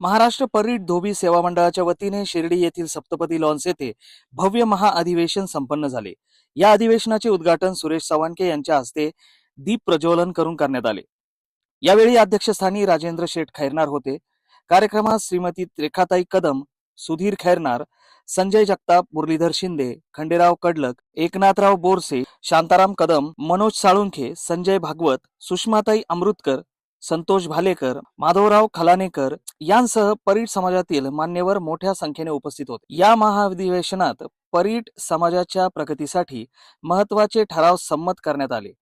महाराष्ट्र परीट धोबी सेवा मंडळाच्या वतीने शिर्डी येथील सप्तपदी लॉन्स येथे भव्य महाअधिवेशन संपन्न झाले. या अधिवेशनाचे उद्घाटन सुरेश चव्हाणके यांच्या हस्ते दीप प्रज्वलन करून करण्यात आले. यावेळी अध्यक्षस्थानी राजेंद्र शेठ खैरनार होते. कार्यक्रमात श्रीमती रेखाताई कदम सुधीर खैरनार संजय जगताप मुरलीधर शिंदे खंडेराव कडलक एकनाथराव बोरसे शांताराम कदम मनोज साळुंखे संजय भागवत सुषमाताई अमृतकर संतोष भालेकर माधवराव खलानेकर यांसह परीट समाजातील मान्यवर मोठ्या संख्येने उपस्थित होते. या महाधिवेशनात परीट समाजाच्या प्रगतीसाठी महत्त्वाचे ठराव संमत करण्यात आले.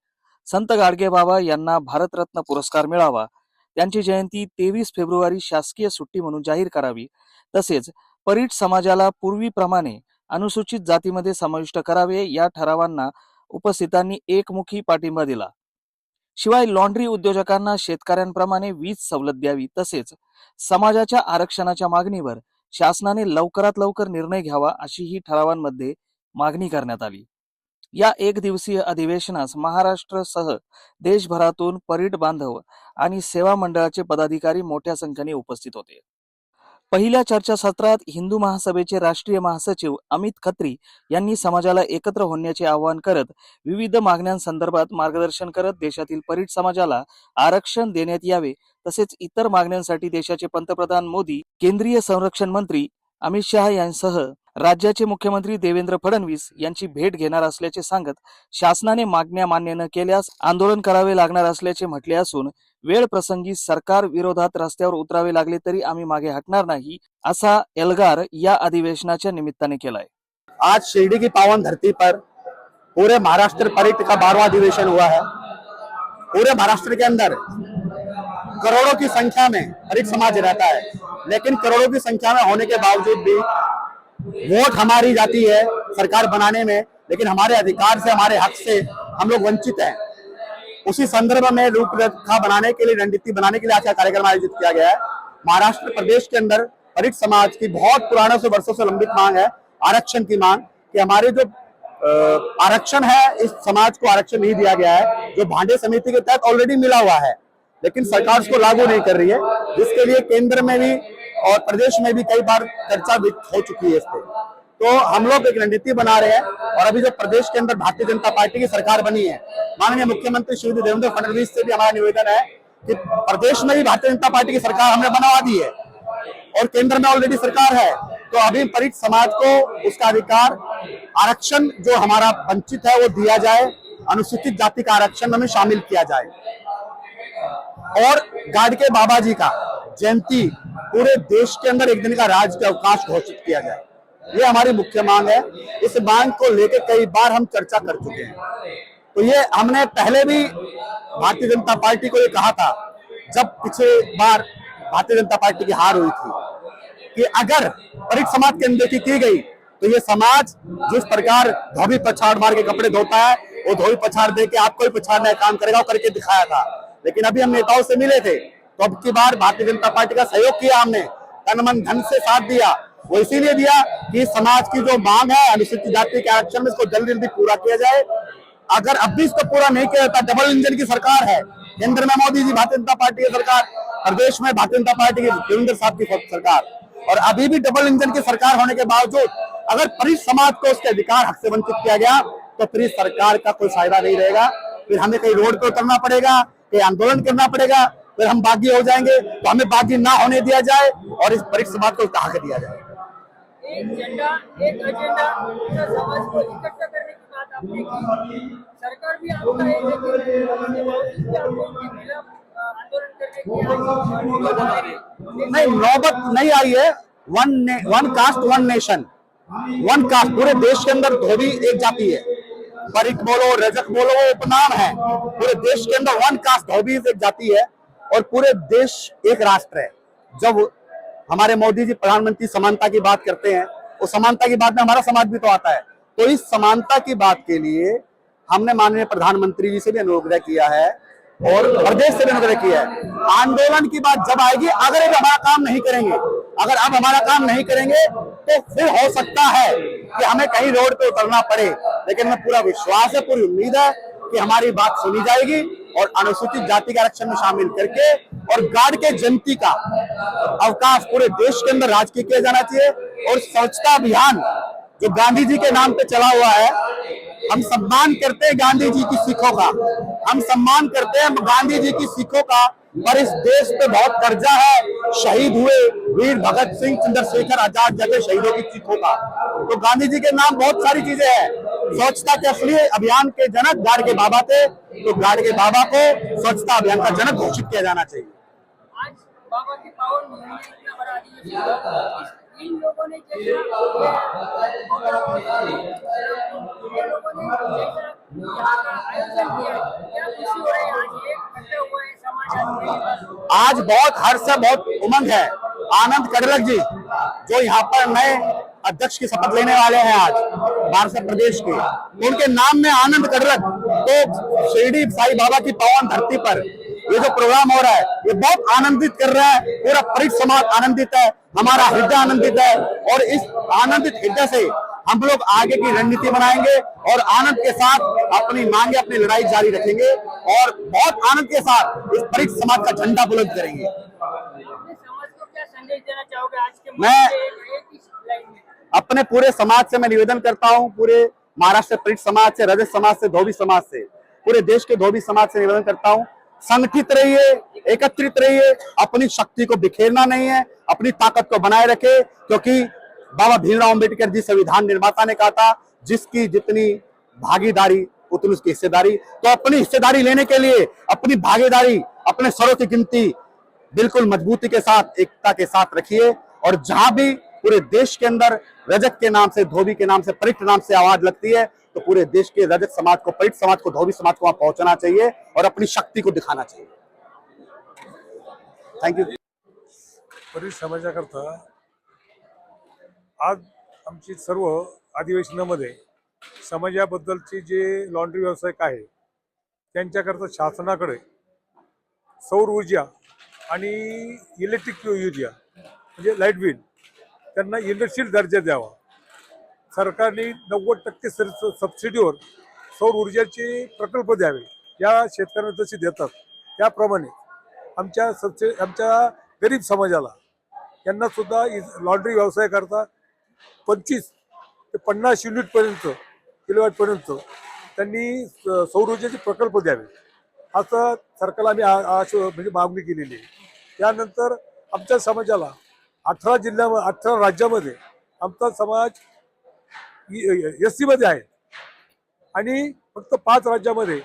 संत गाडगेबाबा यांना भारतरत्न पुरस्कार मिळावा त्यांची जयंती तेवीस फेब्रुवारी शासकीय सुट्टी म्हणून जाहीर करावी तसेच परीट समाजाला पूर्वीप्रमाणे अनुसूचित जातीमध्ये समाविष्ट करावे या ठरावांना उपस्थितांनी एकमुखी पाठिंबा दिला. शिवाय लॉन्ड्री उद्योजकांना शेतकऱ्यांप्रमाणे वीज सवलत द्यावी तसेच समाजाच्या आरक्षणाच्या मागणीवर शासनाने लवकरात लवकर निर्णय घ्यावा अशी ही ठरावांमध्ये मागणी करण्यात आली. या एक दिवसीय अधिवेशनास महाराष्ट्रसह देशभरातून परीट बांधव आणि सेवा मंडळाचे पदाधिकारी मोठ्या संख्येने उपस्थित होते. पहिल्या चर्चासत्रात हिंदू महासभेचे राष्ट्रीय महासचिव अमित खत्री यांनी समाजाला एकत्र होण्याचे आवाहन करत विविध मागण्यांसंदर्भात मार्गदर्शन करत देशातील परीट समाजाला आरक्षण देण्यात यावे तसेच इतर मागण्यांसाठी देशाचे पंतप्रधान मोदी केंद्रीय संरक्षण मंत्री अमित शहा यांसह राज्याचे मुख्यमंत्री देवेंद्र फडणवीस यांची भेट घेणार असल्याचे सांगत शासनाने मागण्या मान्य न केल्यास आंदोलन करावे लागणार असल्याचे म्हटले असून वेळ प्रसंगी सरकार विरोधात रस्त्यावर उतरावे लागले तरी आम्ही मागे हटणार नाही असा एल्गार या अधिवेशनाच्या निमित्ताने केलाय. आज शिर्डी की पावन धरती पर पूरे महाराष्ट्र परित का बारवा अधिवेशन हुआ है। पूरे महाराष्ट्र के अंदर करोड़ों की संख्या में हरित समाज रहता है लेकिन करोड़ों की संख्या में होने के बावजूद भी वोट हमारी जाती है सरकार बनाने में लेकिन हमारे अधिकार से हमारे हक से हम लोग वंचित हैं। उसी संदर्भ में रूपरेखा बनाने के लिए, रणनीति बनाने के लिए आज का कार्यक्रम आयोजित किया गया है। महाराष्ट्र प्रदेश के अंदर परीट समाज की बहुत पुराने से वर्षों से लंबित मांग है, आरक्षण की मांग कि हमारे जो आरक्षण है, इस समाज को आरक्षण नहीं दिया गया है, जो भांडे समिति के तहत ऑलरेडी मिला हुआ है, लेकिन सरकार उसको लागू नहीं कर रही है। जिसके लिए केंद्र में भी और प्रदेश में भी कई बार चर्चा हो चुकी है इस पे। तो हम लोग एक रणनीति बना रहे हैं और अभी जो प्रदेश के अंदर भारतीय जनता पार्टी की सरकार बनी है, माननीय मुख्यमंत्री श्री देवेंद्र फडणवीस से भी हमारा निवेदन है कि प्रदेश में भी भारतीय जनता पार्टी की सरकार हमने बनवा दी है और केंद्र में ऑलरेडी सरकार है। तो अभी परीट समाज को उसका अधिकार, आरक्षण जो हमारा वंचित है वो दिया जाए, अनुसूचित जाति का आरक्षण हमें शामिल किया जाए। और गाडगे बाबा जी का जयंती पूरे देश के अंदर एक दिन का राज राज्य अवकाश घोषित किया जाए। ये हमारी मुख्य मांग है। इस मांग को लेकर कई बार हम चर्चा कर चुके हैं। तो ये हमने पहले भी भारतीय जनता पार्टी को ये कहा था, जब पिछले बार भारतीय जनता पार्टी की हार हुई थी, कि अगर परीट समाज की अनदेखी की गई तो ये समाज जिस प्रकार धोबी पछाड़ मार के कपड़े धोता है, वो धोबी पछाड़ दे के आपको ही पछाड़ने का काम करेगा करके दिखाया था। लेकिन अभी हम नेताओं से मिले थे तो अब की बार भारतीय जनता पार्टी का सहयोग किया हमने, तन मन धन से साथ दिया। वो इसीलिए दिया कि समाज की जो मांग है, अनुसूचित जाति के आरक्षण में इसको जल्दी जल्दी पूरा किया जाए। अगर अब भी इसको पूरा नहीं किया जाता डबल इंजन की सरकार है। केंद्र में मोदी जी, भारतीय जनता पार्टी की सरकार, प्रदेश में भारतीय जनता पार्टी की देवेंद्र साहब की सरकार। और अभी भी डबल इंजन की सरकार होने के बावजूद, अगर परिस समाज को उसके अधिकार हक से वंचित किया गया तो फिर सरकार का कोई फ़ायदा नहीं रहेगा। फिर हमें कहीं रोड पे उतरना पड़ेगा, कहीं आंदोलन करना पड़ेगा, फिर हम बागी हो जाएँगे। तो हमें बागी ना होने दिया जाए और इस परीट समाज को उसका हक दिया जाए। एक झंडा एक एजेंडा पूरा समाज को इकट्ठा करने की बात आपने की। सरकार भी आपका है लेकिन आपको खिलाफ आंदोलन करने की। नहीं नौबत नहीं आई है। One one caste one nation one caste पूरे देश के अंदर धोबी एक जाति है। परिक बोलो रजक बोलो वो उपनाम है। पूरे देश के अंदर वन कास्ट धोबी एक जाति है। और पूरे देश एक राष्ट्र है। जब हमारे मोदी जी प्रधानमंत्री समानता की बात करते हैं, वो समानता की बात में हमारा समाज भी तो आता है। तो इस समानता की बात के लिए हमने माननीय प्रधानमंत्री जी से भी अनुग्रह किया है और प्रदेश से भी अनुग्रह किया है। आंदोलन की बात जब आएगी, अगर अब हमारा काम नहीं करेंगे, अगर अब हमारा काम नहीं करेंगे तो फिर हो सकता है कि हमें कहीं रोड पे उतरना पड़े। लेकिन हमें पूरा विश्वास है, पूरी उम्मीद है कि हमारी बात सुनी जाएगी और अनुसूचित जाति के आरक्षण में शामिल करके और गार्ड के जनती का अवकाश पूरे देश के अंदर राजकीय किया जाना चाहिए। और स्वच्छता अभियान जो गांधी जी के नाम पे चला हुआ है, हम सम्मान करते हैं गांधी जी की सिखों का। हम सम्मान करते हैं गांधी जी की सिखों का। पर इस देश पे बहुत कर्जा है। शहीद हुए वीर भगत सिंह चंद्रशेखर आज़ाद जैसे शहीदों की सिखों का। तो गांधी जी के नाम बहुत सारी चीज़ें हैं। स्वच्छता के असली अभियान के जनक गाड़ के बाबा थे। तो गाड़ के बाबा को स्वच्छता अभियान का जनक घोषित किया जाना चाहिए। बाबा के पावन इतना बड़ा इन लोगों ने आज आज बहुत हर्ष है, बहुत उमंग है। आनंद कड़लक जी, जो यहाँ पर नए अध्यक्ष की शपथ लेने वाले हैं आज, भारत प्रदेश के। उनके नाम में आनंद कड़लक तो शिरडी साई बाबा की पावन धरती पर ये जो प्रोग्राम हो रहा है, ये बहुत आनंदित कर रहा है। पूरा परिट समाज आनंदित है, हमारा हृदय आनंदित है और इस आनंदित हृदय से हम लोग आगे की रणनीति बनाएँगे और आनंद के साथ अपनी मांगे, अपनी लड़ाई जारी रखेंगे और बहुत आनंद के साथ इस परिट समाज का झंडा बुलंद करेंगे। में अपने पूरे समाज से मैं निवेदन करता हूँ, पूरे महाराष्ट्र परिट समाज से, रजत समाज से, धोबी समाज से, पूरे देश के धोबी समाज से निवेदन करता हूँ संगठित रहिए, एकत्रित रहिए, अपनी शक्ति को बिखेरना नहीं है, अपनी ताकत को बनाए रखे, क्योंकि बाबा भीमराव अंबेडकर जी संविधान निर्माता ने कहा था, जिसकी जितनी भागीदारी, उतनी उसकी हिस्सेदारी। तो अपनी हिस्सेदारी लेने के लिए, अपनी भागीदारी, अपने स्वरों की गिनती बिल्कुल मजबूती के साथ, एकता के साथ रखिए, और जहाँ भी पूरे देश के अंदर रजत के नाम से धोबी के नाम से परिट नाम से आवाज लगती है तो पूरे देश के रजक समाज को परिट समाज को धोबी समाज को वहां पहुंचना चाहिए और अपनी शक्ति को दिखाना चाहिए। थैंक यू परिस समाजाकरता आज आमची सर्व अधिवेशनामध्ये समाजाबद्दलचे जे लॉन्ड्री व्यावसायिक आहे त्यांच्याकरता शासनाकडे सौर ऊर्जा आणि इलेक्ट्रिक ऊर्जा म्हणजे लाइट बिल त्यांना इंडस्ट्रियल दर्जा द्यावा. सरकारने नव्वद टक्के सर सबसिडीवर सौर ऊर्जाचे प्रकल्प द्यावे. या शेतकऱ्यांना जसे देतात त्याप्रमाणे आमच्या सबसि आमच्या गरीब समाजाला यांना सुद्धा लॉन्ड्री व्यवसाय करता पंचवीस ते पन्नास युनिटपर्यंत किलोवॅटपर्यंत त्यांनी स- सौर ऊर्जेचे प्रकल्प द्यावे. असं सरकारला आम्ही आश म्हणजे मागणी केलेली आहे. त्यानंतर आमच्या समाजाला अठरा जिल्ह्या अठरा राज्यामध्ये आमचा समाज एस सीमध्ये आहे. आणि फक्त पाच राज्यामध्ये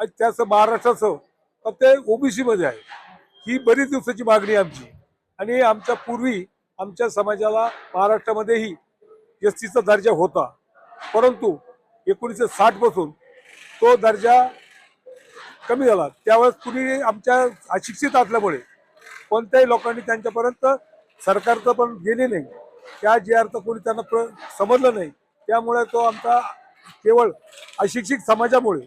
आणि त्याचं महाराष्ट्राचं फक्त ओबीसीमध्ये आहे. ही बरीच दिवसाची मागणी आमची. आणि आमच्या पूर्वी आमच्या समाजाला महाराष्ट्रामध्येही एस सीचा दर्जा होता. परंतु एकोणीसशे साठपासून तो दर्जा कमी झाला. त्यावेळेस कुणी आमच्या अशिक्षित असल्यामुळे कोणत्याही लोकांनी त्यांच्यापर्यंत सरकारचं पण गेले नाही. त्या जे अर्थ कोणी त्यांना प्र समजलं नाही. त्यामुळे तो आमचा केवळ अशिक्षित समाजामुळे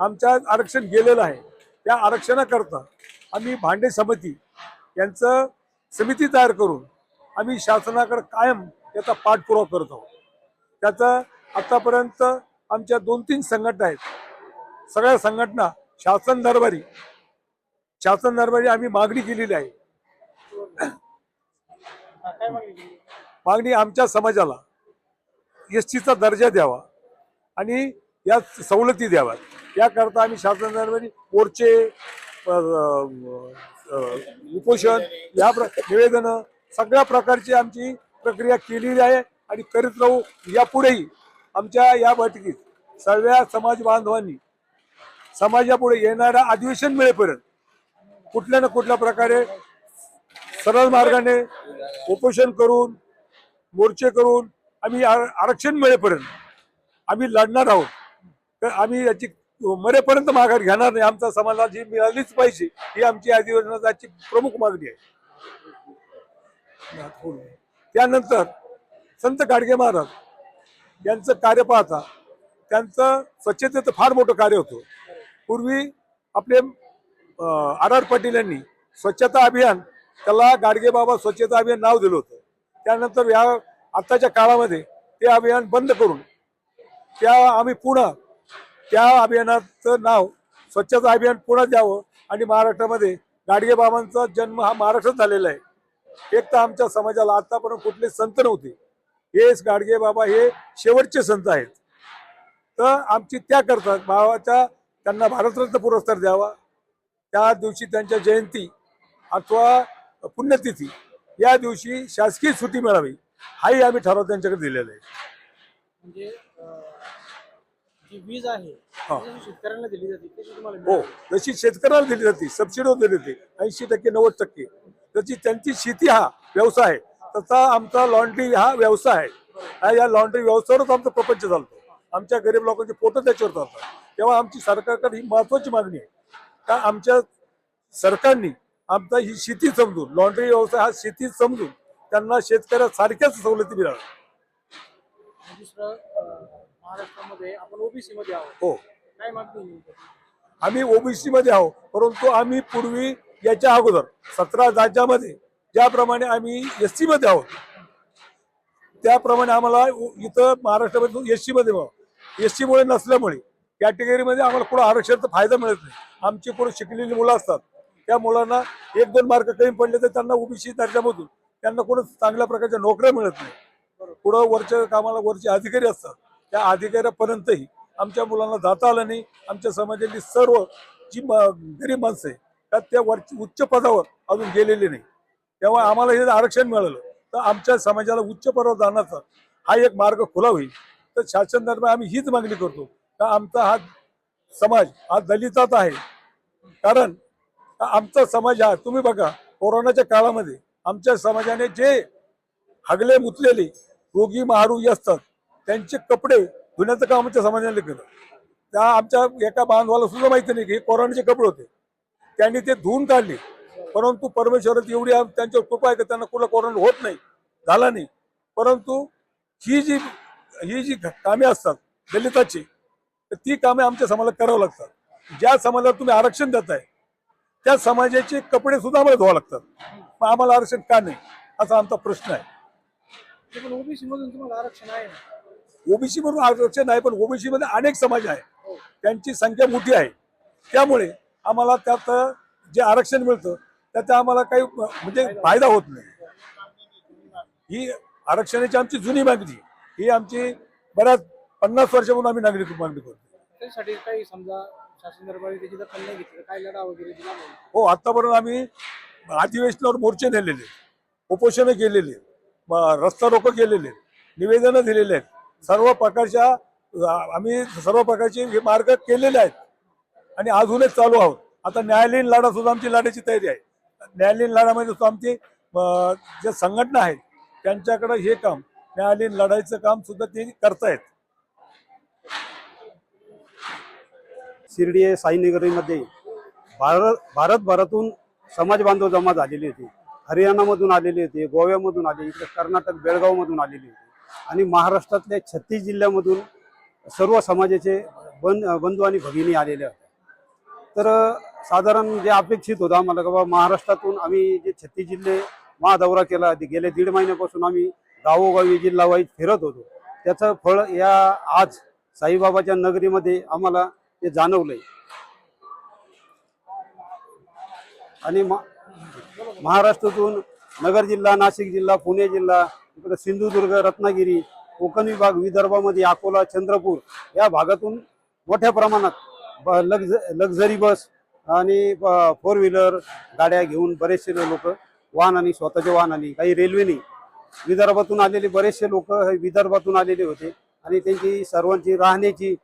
आमच्या आरक्षण गेलेलं आहे. त्या आरक्षणाकरता आम्ही भांडे समिती यांचं समिती तयार करून आम्ही शासनाकडे कायम त्याचा पाठपुरावा करत आहोत. त्याचा आतापर्यंत आमच्या दोन तीन संघटना आहेत. सगळ्या संघटना शासन दरबारी शासन दरबारी आम्ही मागणी केलेली आहे. मागणी आमच्या समाजाला एस टीचा दर्जा द्यावा आणि या सवलती द्याव्यात. याकरता आम्ही शासनाने मोर्चे उपोषण या प्र निवेदनं सगळ्या प्रकारची आमची प्रक्रिया केलेली आहे आणि करीत राहू यापुढेही आमच्या या बैठकीत सगळ्या समाज बांधवांनी समाजापुढे येणाऱ्या अधिवेशन मिळेपर्यंत कुठल्या ना कुठल्या प्रकारे सरळ मार्गाने उपोषण करून मोर्चे करून आम्ही आर- आरक्षण मिळेपर्यंत आम्ही लढणार आहोत. तर आम्ही याची मरेपर्यंत माघार घेणार नाही. आमचा समाजाला जी मिळालीच पाहिजे ही आमची अधिवेशनाची प्रमुख मागणी आहे. त्यानंतर संत गाडगे महाराज यांचं कार्य पाहता त्यांचं स्वच्छतेचं फार मोठं कार्य होतं. पूर्वी आपले आर आर पाटील यांनी स्वच्छता अभियान त्याला गाडगे बाबा स्वच्छता अभियान नाव दिलं होतं. त्यानंतर या आत्ताच्या काळामध्ये ते अभियान बंद करून त्या आम्ही पुन्हा त्या अभियानाचं नाव स्वच्छता अभियान पुन्हा द्यावं आणि महाराष्ट्रामध्ये गाडगे बाबांचा जन्म हा महाराष्ट्रात झालेला आहे. एक तर आमच्या समाजाला आतापर्यंत कुठले संत नव्हते. हेच गाडगे बाबा हे शेवटचे संत आहेत. तर आमची त्या करतात. बाबाच्या त्यांना भारतरत्न पुरस्कार द्यावा. त्या दिवशी त्यांच्या जयंती अथवा पुण्यतिथी. या दिवशी शासकीय सुट्टी मिळावी हाही आम्ही ठराव त्यांच्याकडे दिलेला आहे. म्हणजे जी वीज आहे हा. शेतकऱ्यांना दिली जाते हो. जशी शेतकऱ्याला दिली जाते सबसिडी दिली जाते ऐंशी टक्के नव्वद टक्के. त्याची त्यांची शेती हा व्यवसाय आहे तसा आमचा लॉन्ड्री हा व्यवसाय आहे. या लॉन्ड्री व्यवसायावरच आमचा प्रपंच चालतो. आमच्या गरीब लोकांची पोटं त्याच्यावर चालतात. तेव्हा आमची सरकारकडे ही महत्वाची मागणी आहे. का आमच्या सरकारने आमचा ही शेती समजून लॉन्ड्री व्यवसाय हा शेती समजून त्यांना शेतकऱ्या सारख्याच सवलती मिळाव्या आणि दुसरं अं, महाराष्ट्रामध्ये आपण ओबीसी मध्ये आहोत. हो. काय मागणी? आम्ही ओबीसी मध्ये आहोत परंतु आम्ही पूर्वी याच्या अगोदर सतरा राज्यामध्ये ज्याप्रमाणे आम्ही एस सी मध्ये आहोत त्याप्रमाणे आम्हाला इथं महाराष्ट्रामध्ये एस सी मध्ये एस सी मुळे नसल्यामुळे कॅटेगरीमध्ये आम्हाला पुढे आरक्षणाचा फायदा मिळत नाही. आमची पुढे शिकलेली मुलं असतात. त्या मुलांना एक दोन मार्क कमी पडले तर त्यांना ओबीसी दर्जामधून त्यांना कुठं चांगल्या प्रकारच्या नोकऱ्या मिळत नाही. पुढं वरच्या कामाला वरचे अधिकारी असतात. त्या अधिकाऱ्यापर्यंतही आमच्या मुलांना जाता आलं नाही. आमच्या समाजातली सर्व जी गरीब माणसं आहे त्यात त्या वरची उच्च पदावर अजून गेलेली नाही. तेव्हा आम्हाला हे आरक्षण मिळालं. तर आमच्या समाजाला उच्च पदावर जाण्याचा हा एक मार्ग खुला होईल. तर शासन दरम्यान आम्ही हीच मागणी करतो. का आमचा हा समाज हा दलितात आहे. कारण आमचा समाज हा तुम्ही बघा कोरोनाच्या काळामध्ये आमच्या समाजाने जे हगले मुतलेले रोगी महारोगी असतात त्यांचे कपडे धुण्याचं काम आमच्या समाजाने केलं. त्या आमच्या एका बांधवाला सुद्धा माहिती नाही की हे कोरोनाचे कपडे होते. त्यांनी ते धुवून काढले. परंतु परमेश्वरात एवढी त्यांच्यावर कृपा आहे की त्यांना कुठला कोरोना होत नाही झाला नाही. परंतु ही जी ही जी कामे असतात दलिताची तर ती कामे आमच्या समाजाला करावं लागतात. ज्या समाजाला तुम्ही आरक्षण देताय त्या समाजाचे कपडे सुद्धा आम्हाला धुवा लागतात. मग आम्हाला आरक्षण का नाही? असा आमचा प्रश्न आहे. ओबीसी मधून तुम्हाला आरक्षण आहे ना? ओबीसी म्हणून आरक्षण आहे पण ओबीसी मध्ये अनेक समाज आहे. त्यांची संख्या मोठी आहे. त्यामुळे आम्हाला त्यात जे आरक्षण मिळतं त्याचा आम्हाला काही म्हणजे फायदा होत नाही. ही आरक्षणाची आमची जुनी मागणी. ही आमची बऱ्याच पन्नास वर्षापासून आम्ही नागरिक मागणी करतो. त्यासाठी काही समजा शासन दरबारी त्याची दखल नाही घेतली काय लढा वगैरे दिला नाही. हो आतापर्यंत आम्ही अधिवेशनावर मोर्चे नेलेले उपोषणं केलेले रस्ता रोको केलेले निवेदनं दिलेले आहेत. सर्व प्रकारच्या आम्ही सर्व प्रकारचे हे मार्ग केलेले आहेत. आणि अजूनच चालू आहोत. आता न्यायालयीन लढा सुद्धा आमची लढायची तयारी आहे. न्यायालयीन लढामध्ये सुद्धा आमची ज्या संघटना आहेत त्यांच्याकडे हे काम न्यायालयीन लढाईचं काम सुद्धा ते करतायत. शिर्डी साईनगरीमध्ये भारत भारतभरातून समाज बांधव जमा झालेली होती. हरियाणामधून आलेली होती गोव्यामधून आले इकडे कर्नाटक बेळगावमधून आलेली होती. आणि महाराष्ट्रातल्या छत्तीस जिल्ह्यामधून सर्व समाजाचे बंद बंधू आणि भगिनी आलेले होते. तर साधारण जे अपेक्षित होतं आम्हाला की बाबा महाराष्ट्रातून आम्ही जे छत्तीस जिल्हे महादौरा केला गेले दीड महिन्यापासून आम्ही गावोगावी जिल्हा वाईज फिरत होतो. त्याचं फळ या आज साईबाबाच्या नगरीमध्ये आम्हाला ते जाणवलंय. आणि महाराष्ट्रातून नगर जिल्हा नाशिक जिल्हा पुणे जिल्हा इकडे सिंधुदुर्ग रत्नागिरी कोकण विभाग विदर्भामध्ये अकोला चंद्रपूर या भागातून मोठ्या प्रमाणात ब- लक्झ लक्झरी बस आणि फोर व्हीलर गाड्या घेऊन बरेचसे लोक वाहनाने स्वतःच्या वाहनाने काही रेल्वेने विदर्भातून आलेले बरेचसे लोक हे विदर्भातून आलेले होते आणि त्यांची सर्वांची राहण्याची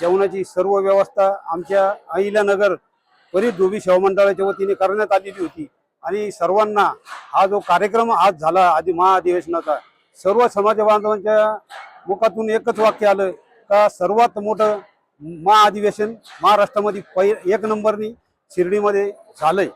जेवणाची सर्व व्यवस्था आमच्या अहिल्यानगर परी धोबी सेवा मंडळाच्या वतीने करण्यात आलेली होती. आणि सर्वांना हा जो कार्यक्रम आज झाला आधी महाअधिवेशनाचा सर्व समाज बांधवांच्या मुखातून एकच वाक्य आलं का सर्वात मोठं महाअधिवेशन महाराष्ट्रामध्ये पै एक नंबरनी शिर्डीमध्ये झालंय.